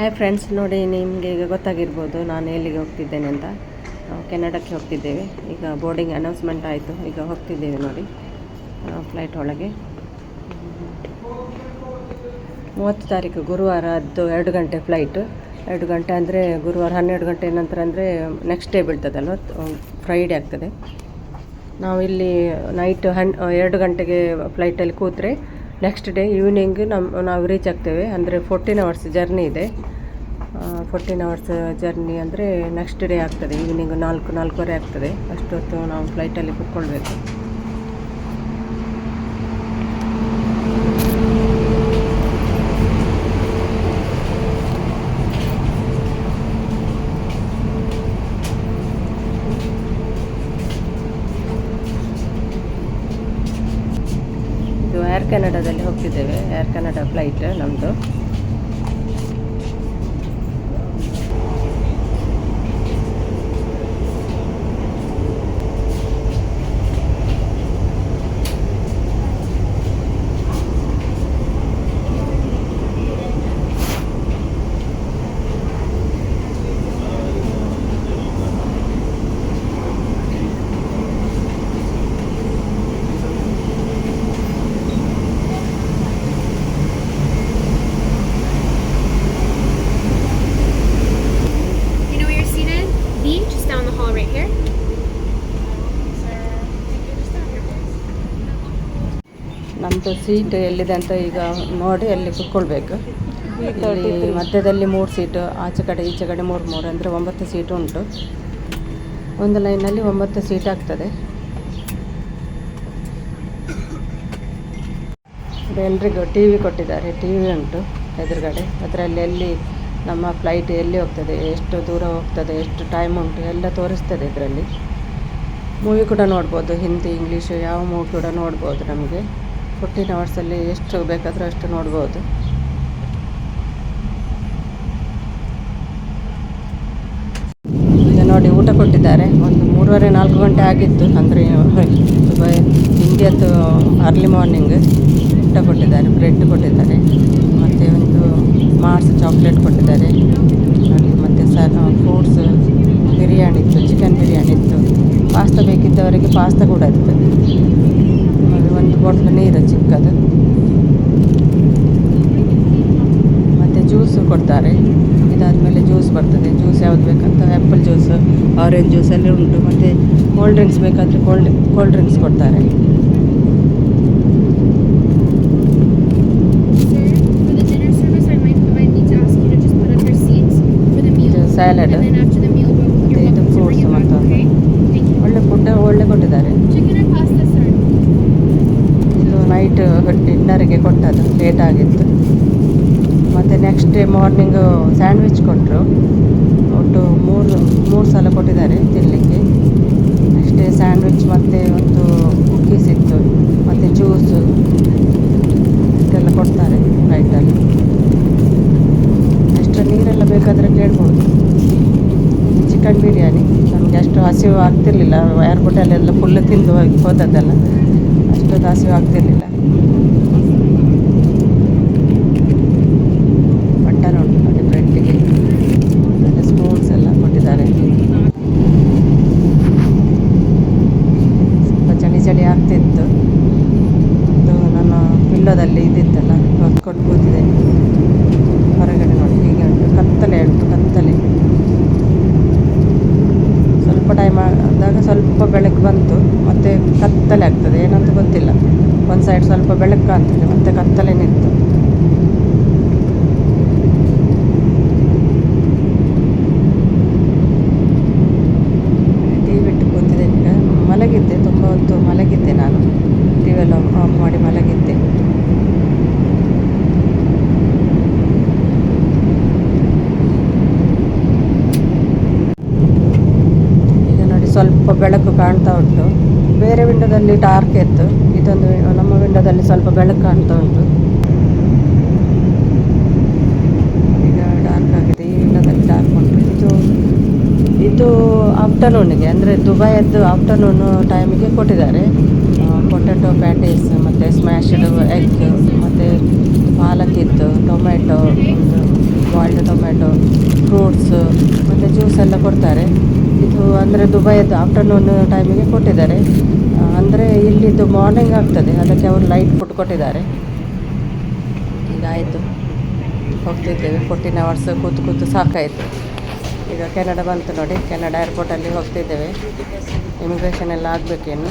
Hi friends ನೋಡಿ ನಿಮಗೆ ಈಗ ಗೊತ್ತಾಗಿರ್ಬೋದು ನಾನು ಎಲ್ಲಿಗೆ ಹೋಗ್ತಿದ್ದೇನೆ ಅಂತ. ನಾವು ಕೆನಡಾಕ್ಕೆ ಹೋಗ್ತಿದ್ದೇವೆ. ಈಗ ಬೋರ್ಡಿಂಗ್ ಅನೌನ್ಸ್ಮೆಂಟ್ ಆಯಿತು. ಈಗ ಹೋಗ್ತಿದ್ದೇವೆ ನೋಡಿ. ಫ್ಲೈಟ್ ಒಳಗೆ. ಮೂವತ್ತು ತಾರೀಕು ಗುರುವಾರ ಅದು ಎರಡು ಗಂಟೆ ಫ್ಲೈಟು ಎರಡು ಗಂಟೆ ಅಂದರೆ ಗುರುವಾರ ಹನ್ನೆರಡು ಗಂಟೆ ನಂತರ ಅಂದರೆ ನೆಕ್ಸ್ಟ್ ಡೇ ಬೀಳ್ತದಲ್ವ? ಫ್ರೈಡೇ ಆಗ್ತದೆ. ನಾವು ಇಲ್ಲಿ ನೈಟ್ ಹನ್ ಎರಡು ಗಂಟೆಗೆ ಫ್ಲೈಟಲ್ಲಿ ಕೂತ್ರೆ ನೆಕ್ಸ್ಟ್ ಡೇ ಈವ್ನಿಂಗ್ ನಮ್ಮ ನಾವು ರೀಚ್ ಆಗ್ತೇವೆ. ಅಂದರೆ ಫೋರ್ಟೀನ್ ಅವರ್ಸ್ ಜರ್ನಿ ಇದೆ. ಫೋರ್ಟೀನ್ ಅವರ್ಸ್ ಜರ್ನಿ ಅಂದರೆ ನೆಕ್ಸ್ಟ್ ಡೇ ಆಗ್ತದೆ. ಈವ್ನಿಂಗ್ ನಾಲ್ಕು, ನಾಲ್ಕೂವರೆ ಆಗ್ತದೆ. ಅಷ್ಟೊತ್ತು ನಾವು ಫ್ಲೈಟಲ್ಲಿ ಕೂತ್ಕೊಳ್ಬೇಕು ಇದು ಕೆನಡಾದಲ್ಲಿ ಹೋಗ್ತಿದ್ದೇವೆ. ಏರ್ ಕೆನಡಾ ಫ್ಲೈಟ್ ನಮ್ಮದು ನಮ್ಮದು ಸೀಟ್ ಎಲ್ಲಿದೆ ಅಂತ ಈಗ ನೋಡಿ ಅಲ್ಲಿ ಕುತ್ಕೊಳ್ಬೇಕು. ಮಧ್ಯದಲ್ಲಿ ಮೂರು ಸೀಟು, ಆಚೆ ಕಡೆ, ಈಚೆ ಕಡೆ ಮೂರು ಮೂರು, ಅಂದರೆ ಒಂಬತ್ತು ಸೀಟು ಉಂಟು. ಒಂದು ಲೈನಲ್ಲಿ ಒಂಬತ್ತು ಸೀಟ್ ಆಗ್ತದೆ. ಎಲ್ರಿಗೂ ಟಿ ವಿ ಕೊಟ್ಟಿದ್ದಾರೆ. ಟಿ ವಿ ಉಂಟು ಎದುರುಗಡೆ. ಅದರಲ್ಲಿ ಎಲ್ಲಿ ನಮ್ಮ ಫ್ಲೈಟ್ ಎಲ್ಲಿ ಹೋಗ್ತದೆ, ಎಷ್ಟು ದೂರ ಹೋಗ್ತದೆ, ಎಷ್ಟು ಟೈಮ್ ಉಂಟು ಎಲ್ಲ ತೋರಿಸ್ತದೆ ಇದರಲ್ಲಿ. ಮೂವಿ ಕೂಡ ನೋಡ್ಬೋದು, ಹಿಂದಿ ಇಂಗ್ಲೀಷು ಯಾವ ಮೂವಿ ಕೂಡ ನೋಡ್ಬೋದು ನಮಗೆ. ಫೋರ್ಟೀನ್ ಅವರ್ಸಲ್ಲಿ ಎಷ್ಟು ಬೇಕಾದರೂ ಅಷ್ಟು ನೋಡ್ಬೋದು. ನೋಡಿ ಊಟ ಕೊಟ್ಟಿದ್ದಾರೆ. ಒಂದು ಮೂರುವರೆ, ನಾಲ್ಕು ಗಂಟೆ ಆಗಿತ್ತು. ಅಂದರೆ ಇಂಡಿಯದ್ದು ಅರ್ಲಿ ಮಾರ್ನಿಂಗ್ ಊಟ ಕೊಟ್ಟಿದ್ದಾರೆ ಬ್ರೆಡ್ ಕೊಟ್ಟಿದ್ದಾರೆ, ಮತ್ತು ಒಂದು ಮಾರ್ಸ್ ಚಾಕ್ಲೇಟ್ ಕೊಟ್ಟಿದ್ದಾರೆ. ನೋಡಿ, ಮತ್ತು ಸರ್ ಫ್ರೂಟ್ಸ್ ಬಿರಿಯಾನಿ ಇತ್ತು ಚಿಕನ್ ಬಿರಿಯಾನಿ ಇತ್ತು ಪಾಸ್ತಾ ಬೇಕಿದ್ದವರಿಗೆ ಪಾಸ್ತಾ ಕೂಡ ಇತ್ತು ಆಮೇಲೆ ಇದೆ ಬಾಟ್ಲು ನೀರು ಚಿಕ್ಕದು. ಮತ್ತು ಜ್ಯೂಸು ಕೊಡ್ತಾರೆ. ಇದಾದಮೇಲೆ ಜ್ಯೂಸ್ ಬರ್ತದೆ. ಜ್ಯೂಸ್ ಯಾವ್ದು ಬೇಕಂತ ಆ್ಯಪಲ್ ಜ್ಯೂಸ್ ಆರೆಂಜ್ ಜ್ಯೂಸ್ ಎಲ್ಲ ಉಂಟು. ಮತ್ತು ಕೋಲ್ಡ್ ಡ್ರಿಂಕ್ಸ್ ಬೇಕಾದರೆ ಕೋಲ್ಡ್ ಕೋಲ್ಡ್ ಡ್ರಿಂಕ್ಸ್ ಕೊಡ್ತಾರೆ. Sir, ನೈಟ್ ಡಿನ್ನರಿಗೆ ಕೊಟ್ಟದ್ದು ಲೇಟ್ ಆಗಿತ್ತು. ಮತ್ತು ನೆಕ್ಸ್ಟ್ ಡೇ ಮಾರ್ನಿಂಗು ಸ್ಯಾಂಡ್ವಿಚ್ ಕೊಟ್ಟರು ಒಟ್ಟು ಮೂರು ಮೂರು ಸಲ ಕೊಟ್ಟಿದ್ದಾರೆ ತಿನ್ನಲಿಕ್ಕೆ ನೆಕ್ಸ್ಟ್ ಡೇ ಸ್ಯಾಂಡ್ವಿಚ್ ಮತ್ತು ಒಂದು ಕುಕ್ಕೀಸ್ ಇತ್ತು, ಮತ್ತು ಜ್ಯೂಸು ಇಷ್ಟೆಲ್ಲ ಕೊಡ್ತಾರೆ ಫ್ಲೈಟಲ್ಲಿ ಎಷ್ಟು ನೀರೆಲ್ಲ ಬೇಕಾದರೆ ಕೇಳ್ಬೋದು. ಚಿಕನ್ ಬಿರಿಯಾನಿ. ನಮಗೆ ಅಷ್ಟು ಹಸಿವು ಆಗ್ತಿರ್ಲಿಲ್ಲ ಏರ್ಪೋರ್ಟಲ್ಲೆಲ್ಲ ಫುಲ್ ತಿಂದು ಹೋಗಿ ಹೋದದ್ದಲ್ಲ. ಅಷ್ಟೊಂದು ಹಸಿವು ಆಗ್ತಿರ್ಲಿಲ್ಲ. ಬಟ್ಟ ನೋಡಿ ಬ್ರೆಡ್ಡಿಗೆ ಮತ್ತು ಸ್ಪೂನ್ಸ್ ಎಲ್ಲ ಕೊಟ್ಟಿದ್ದಾರೆ. ಸ್ವಲ್ಪ ಚಳಿ ಚಳಿ ಆಗ್ತಿತ್ತು. ಅದು ನಾನು ಪಿಲ್ಲೋದಲ್ಲಿ ಇದಿತ್ತಲ್ಲ ಹೊತ್ಕೊಂಡು ಕೂತಿದೆ. ಹೊರಗಡೆ ನೋಡಿ, ಹೀಗೆ ಉಂಟು, ಕತ್ತಲೆ ಉಂಟು, ಕತ್ತಲೆ. ಸ್ವಲ್ಪ ಟೈಮ್ ಆದಾಗ ಸ್ವಲ್ಪ ಬೆಳಕು ಬಂತು, ಮತ್ತು ಕತ್ತಲೆ ಆಗ್ತದೆ. ಏನಂತ ಗೊತ್ತಿಲ್ಲ. ಒಂದು ಸೈಡ್ ಸ್ವಲ್ಪ ಬೆಳಕು ಕಾಣ್ತದೆ, ಮತ್ತೆ ಕತ್ತಲೆ ನಿಂತು. ಟಿ ಬಿಟ್ಟು ಕೂತಿದೆ ಮಲಗಿದ್ದೆ, ತುಂಬ ಹೊತ್ತು ಮಲಗಿದ್ದೆ ನಾನು. ಟಿ ಎಲ್ಲ ಆಫ್ ಮಾಡಿ ಮಲಗಿದ್ದೆ. ಈಗ ನೋಡಿ, ಸ್ವಲ್ಪ ಬೆಳಕು ಕಾಣ್ತಾ ಉಂಟು. ಬೇರೆ ವಿಂಡೋದಲ್ಲಿ ಡಾರ್ಕ್ ಇತ್ತು. ಇದೊಂದು ನಮ್ಮ ವಿಂಡೋದಲ್ಲಿ ಸ್ವಲ್ಪ ಬೆಳಕು ಕಾಣ್ತಾ ಉಂಟು. ಈಗ ಡಾರ್ಕ್ ಆಗಿದೆ. ಈ ವಿಂಡೋದಲ್ಲಿ ಡಾರ್ಕ್ ಉಂಟು. ಇದು ಇದು ಆಫ್ಟರ್ನೂನಿಗೆ ಅಂದರೆ ದುಬೈಯದ್ದು ಆಫ್ಟರ್ನೂನು ಟೈಮಿಗೆ ಕೊಟ್ಟಿದ್ದಾರೆ. ಪೊಟ್ಯಾಟೊ ಪ್ಯಾಟೀಸ್ ಮತ್ತು ಸ್ಮ್ಯಾಶ್ಡ್ ಎಗ್ ಮತ್ತು ಪಾಲಕ್ ಇತ್ತು ಟೊಮೆಟೊ ಬಾಯ್ಲ್ಡ್ ಟೊಮೆಟೊ ಮತ್ತು ಜ್ಯೂಸ್ ಎಲ್ಲ ಕೊಡ್ತಾರೆ. ಅಂದರೆ ದುಬೈದು ಆಫ್ಟರ್ನೂನ್ ಟೈಮಿಗೆ ಕೊಟ್ಟಿದ್ದಾರೆ. ಅಂದರೆ ಇಲ್ಲಿದ್ದು ಮಾರ್ನಿಂಗ್ ಆಗ್ತದೆ. ಅದಕ್ಕೆ ಅವರು ಲೈಟ್ ಫುಡ್ ಕೊಟ್ಟಿದ್ದಾರೆ. ಈಗ ಆಯಿತು. ಹೋಗ್ತಿದ್ದೇವೆ. ಫೋರ್ಟೀನ್ ಅವರ್ಸ್ ಕೂತು ಕೂತು ಸಾಕಾಯಿತು. ಈಗ ಕೆನಡಾ ಬಂತು ನೋಡಿ. ಕೆನಡಾ ಏರ್ಪೋರ್ಟಲ್ಲಿ ಹೋಗ್ತಿದ್ದೇವೆ. ಇಮಿಗ್ರೇಷನ್ ಎಲ್ಲ ಆಗಬೇಕೇನು?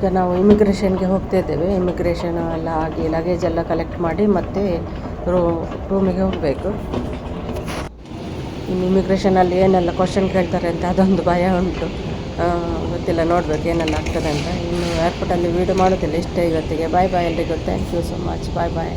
ಈಗ ನಾವು ಇಮಿಗ್ರೇಷನ್ಗೆ ಹೋಗ್ತಾ ಇದ್ದೇವೆ ಇಮಿಗ್ರೇಷನ್ ಎಲ್ಲ ಆಗಿ ಲಗೇಜ್ ಎಲ್ಲ ಕಲೆಕ್ಟ್ ಮಾಡಿ ಮತ್ತೆ ರೂ ರೂಮಿಗೆ ಹೋಗಬೇಕು. ಇನ್ನು ಇಮಿಗ್ರೇಷನಲ್ಲಿ ಏನೆಲ್ಲ ಕ್ವಶನ್ ಕೇಳ್ತಾರೆ ಅಂತ ಅದೊಂದು ಭಯ ಉಂಟು. ಗೊತ್ತಿಲ್ಲ, ನೋಡಬೇಕು ಏನೆಲ್ಲ ಆಗ್ತದೆ ಅಂತ. ಇನ್ನು ಏರ್ಪೋರ್ಟಲ್ಲಿ ವೀಡಿಯೋ ಮಾಡೋದಿಲ್ಲ ಇಷ್ಟೇ ಇವತ್ತಿಗೆ. ಬಾಯ್ ಬಾಯ್ ಎಲ್ರಿಗೂ. Thank you so much bye bye